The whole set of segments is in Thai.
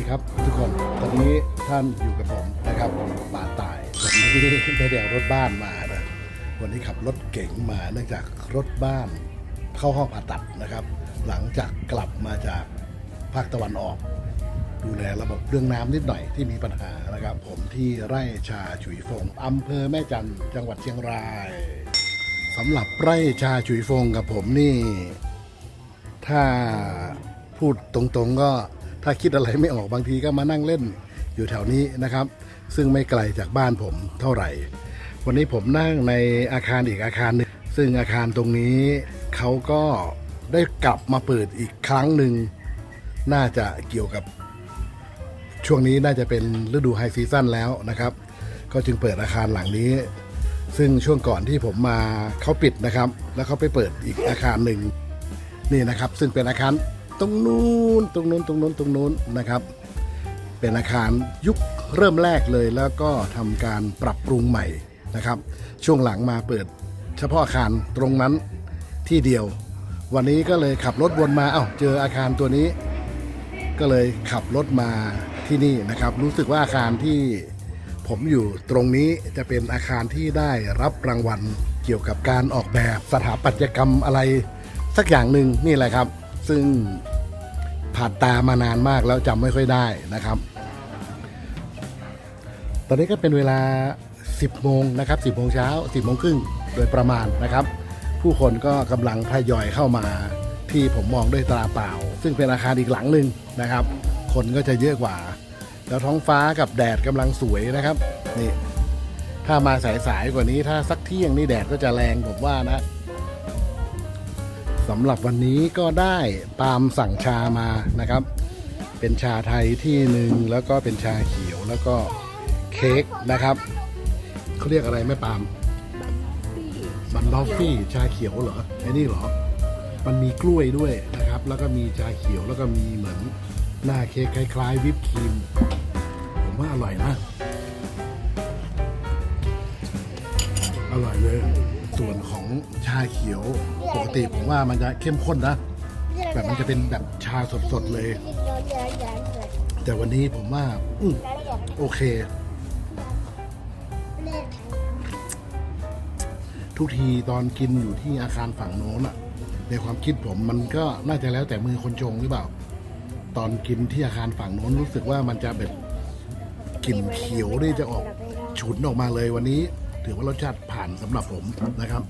ีครับทุกคน ตอนนี้ท่านอยู่กับผมนะครับป่าตายวันนี้ไม่ได้เอารถบ้านมานะ วันนี้ขับรถเก๋งมาเนื่องจากรถบ้านเข้าห้องผ่าตัดนะครับ หลังจากกลับมาจากภาคตะวันออก ดูแลระบบเรื่องน้ำนิดหน่อยที่มีปัญหานะครับ ผมที่ไร่ชาฉุยฟงอำเภอแม่จันจังหวัดเชียงรายสำหรับไร่ชาฉุยฟงกับผมนี่ ถ้าพูดตรงๆก็ ถ้าคิดอะไรไม่ออกบางทีก็มานั่งเล่นอยู่แถวนี้นะครับ ซึ่งไม่ไกลจากบ้านผมเท่าไหร่ วันนี้ผมนั่งในอาคารอีกอาคารหนึ่งซึ่งอาคารตรงนี้เขาก็ได้กลับมาเปิดอีกครั้งหนึ่งน่าจะเกี่ยวกับ ช่วงนี้น่าจะเป็นฤดูไฮซีซั่นแล้วนะครับ ก็จึงเปิดอาคารหลังนี้ ซึ่งช่วงก่อนที่ผมมาเขาปิดนะครับ แล้วเขาไปเปิดอีกอาคารหนึ่งนี่นะครับ ซึ่งเป็นอาคาร ตรงนู้นตรงนู้นตรงนู้นตรงนู้นนะครับ เป็นอาคารยุคเริ่มแรกเลยแล้วก็ทำการปรับปรุงใหม่นะครับ ช่วงหลังมาเปิด เฉพาะอาคารตรงนั้นที่เดียว วันนี้ก็เลยขับรถวนมาเอ้าเจออาคารตัวนี้ ก็เลยขับรถมาที่นี่นะครับ รู้สึกว่าอาคารที่ผมอยู่ตรงนี้จะเป็นอาคารที่ได้รับรางวัลเกี่ยวกับการออกแบบสถาปัตยกรรมอะไรสักอย่างหนึ่งนี่แหละครับ ซึ่งผ่านตามานานมากแล้วจำไม่ค่อยได้นะครับ ตอนนี้ก็เป็นเวลา 10 โมงนะครับ 10 โมงเช้า 10 โมงครึ่งโดยประมาณนะครับ ผู้คนก็กำลังทยอยเข้ามาที่ผมมองด้วยตาเปล่า ซึ่งเป็นอาคารอีกหลังหนึ่งนะครับ คนก็จะเยอะกว่า แล้วท้องฟ้ากับแดดกำลังสวยนะครับนี่ถ้ามาสายๆกว่านี้ถ้าสักเที่ยงนี่แดดก็จะแรงผมว่านะ สำหรับวันนี้ก็ได้ปาล์มสั่งชามานะครับ เป็นชาไทยที่หนึ่งแล้วก็เป็นชาเขียวแล้วก็เค้กนะครับเขาเรียกอะไรแม่ปาล์มบันลอฟฟี่ชาเขียวเหรอไอ้นี่เหรอ มันมีกล้วยด้วยนะครับ แล้วก็มีชาเขียวแล้วก็มีเหมือนหน้าเค้กคล้ายๆ วิปครีม ผมว่าอร่อยนะ อร่อยเลย ส่วนของชาเขียวปกติผมว่ามันจะเข้มข้นนะ แบบมันจะเป็นแบบชาสดๆเลย แต่วันนี้ผมว่าอืมโอเค ทุกทีตอนกินอยู่ที่อาคารฝั่งโน้นอะในความคิดผมมันก็น่าจะแล้วแต่มือคนชงหรือเปล่า ตอนกินที่อาคารฝั่งโน้นรู้สึกว่ามันจะแบบกลิ่นเขียวนี่จะออกฉุนออกมาเลยวันนี้ ถือว่ารสชาติผ่านสำหรับผมนะครับ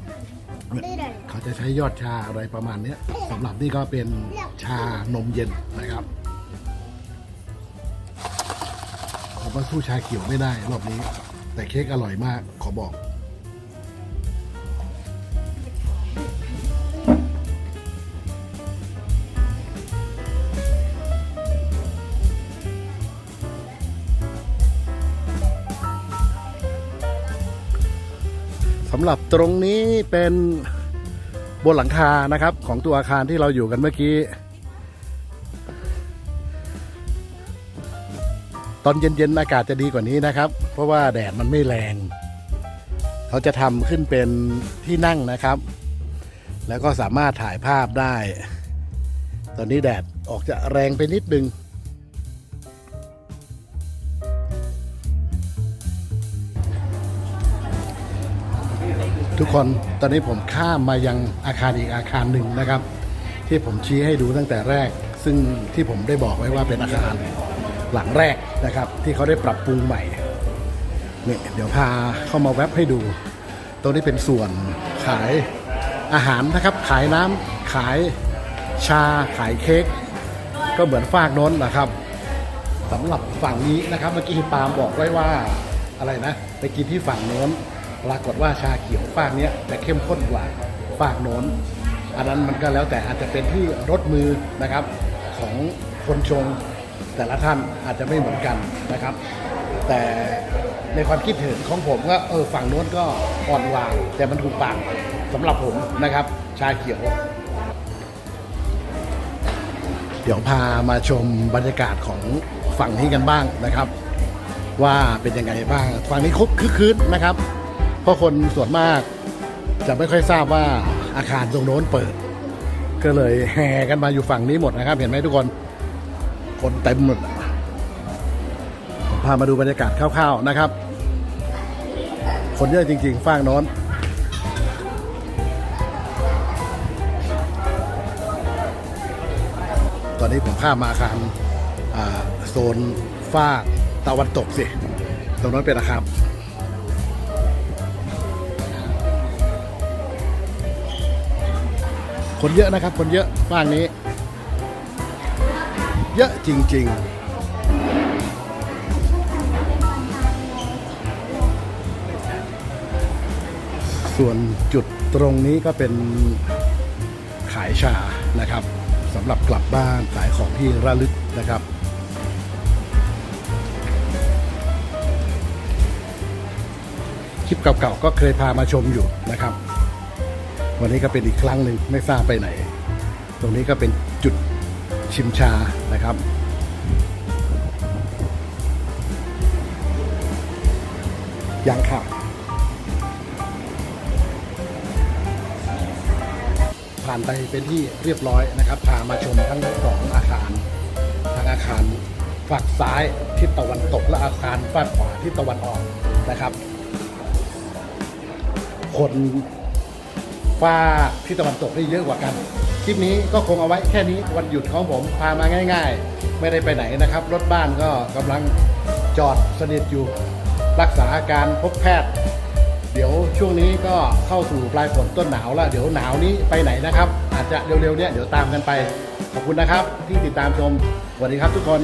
เขาจะใช้ยอดชาอะไรประมาณเนี้ยสำหรับนี่ก็เป็นชานมเย็นนะครับผมว่าสู้ชาเขียวไม่ได้รอบนี้ แต่เค้กอร่อยมากขอบอก สำหรับตรงนี้เป็นบนหลังคานะครับ ของตัวอาคารที่เราอยู่กันเมื่อกี้ ตอนเย็นๆอากาศจะดีกว่านี้นะครับ เพราะว่าแดดมันไม่แรง เขาจะทำขึ้นเป็นที่นั่งนะครับ แล้วก็สามารถถ่ายภาพได้ ตอนนี้แดดออกจะแรงไปนิดนึง ทุกคนตอนนี้ผมข้ามมายังอาคารอีกอาคารหนึ่งนะครับ ที่ผมชี้ให้ดูตั้งแต่แรก ซึ่งที่ผมได้บอกไว้ว่าเป็นอาคารหลังแรกนะครับ ที่เขาได้ปรับปรุงใหม่นี่เดี๋ยวพาเข้ามาแวบให้ดู ตรงนี้เป็นส่วนขายอาหารนะครับ ขายน้ำขายชาขายเค้กก็เหมือนฟากโน้นนะครับสำหรับฝั่งนี้นะครับ เมื่อกี้ปาล์มบอกไว้ว่าอะไรนะ ไปกินที่ฝั่งโน้น ปรากฏว่าชาเขียวฝากเนี้ยจะเข้มข้นกว่าฝากโน้น อันนั้นมันก็แล้วแต่อาจจะเป็นที่รสมือนะครับของคนชงแต่ละท่านอาจจะไม่เหมือนกันนะครับ แต่ในความคิดเห็นของผมก็เออฝั่งโน้นก็อ่อนกว่าแต่มันถูกปากสำหรับผมนะครับ ชาเขียว เดี๋ยวพามาชมบรรยากาศของฝั่งนี้กันบ้างนะครับ ว่าเป็นยังไงบ้างฝั่งนี้คบคึกคืนนะครับ เพราะคนส่วนมากจะไม่ค่อยทราบว่าอาคารตรงโน้นเปิด ก็เลยแห่กันมาอยู่ฝั่งนี้หมดนะครับ เห็นไหมทุกคน คนเต็มหมดผมามาดูบรรยากาศคร่าวๆนะครับ คนเยอะจริง ๆฝ้างโน้นตอนนี้ผมข้ามมาอาคารโซนฝ้ากตะวันตกสิ ตรงนั้นเป็นอาคาร คนเยอะนะครับ คนเยอะฝ้างนี้ เยอะจริงๆส่วนจุดตรงนี้ก็เป็นขายชานะครับสำหรับกลับบ้านขายของที่ระลึกนะครับ คลิปเก่าๆก็เคยพามาชมอยู่นะครับ วันนี้ก็เป็นอีกครั้งหนึ่งไม่ทราบไปไหน ตรงนี้ก็เป็นจุดชิมชานะครับ ยังค่ะผ่านไปเป็นที่เรียบร้อยนะครับ พามาชมทั้งสองอาคารทั้งอาคารฝั่งซ้ายทิศตะวันตกและอาคารฝั่งขวาทิศตะวันออกนะครับ คน ฝ้าที่ตะวันตกนี่เยอะกว่ากัน คลิปนี้ก็คงเอาไว้แค่นี้วันหยุดของผมพามาง่าย ๆ ไม่ได้ไปไหนนะครับ รถบ้านก็กำลังจอดสนิทอยู่ รักษาอาการพบแพทย์ เดี๋ยวช่วงนี้ก็เข้าสู่ปลายฝนต้นหนาวแล้ว เดี๋ยวหนาวนี้ไปไหนนะครับ อาจจะเร็วๆเนี้ยเดี๋ยวตามกันไป ขอบคุณนะครับที่ติดตามชมสวัสดีครับทุกคน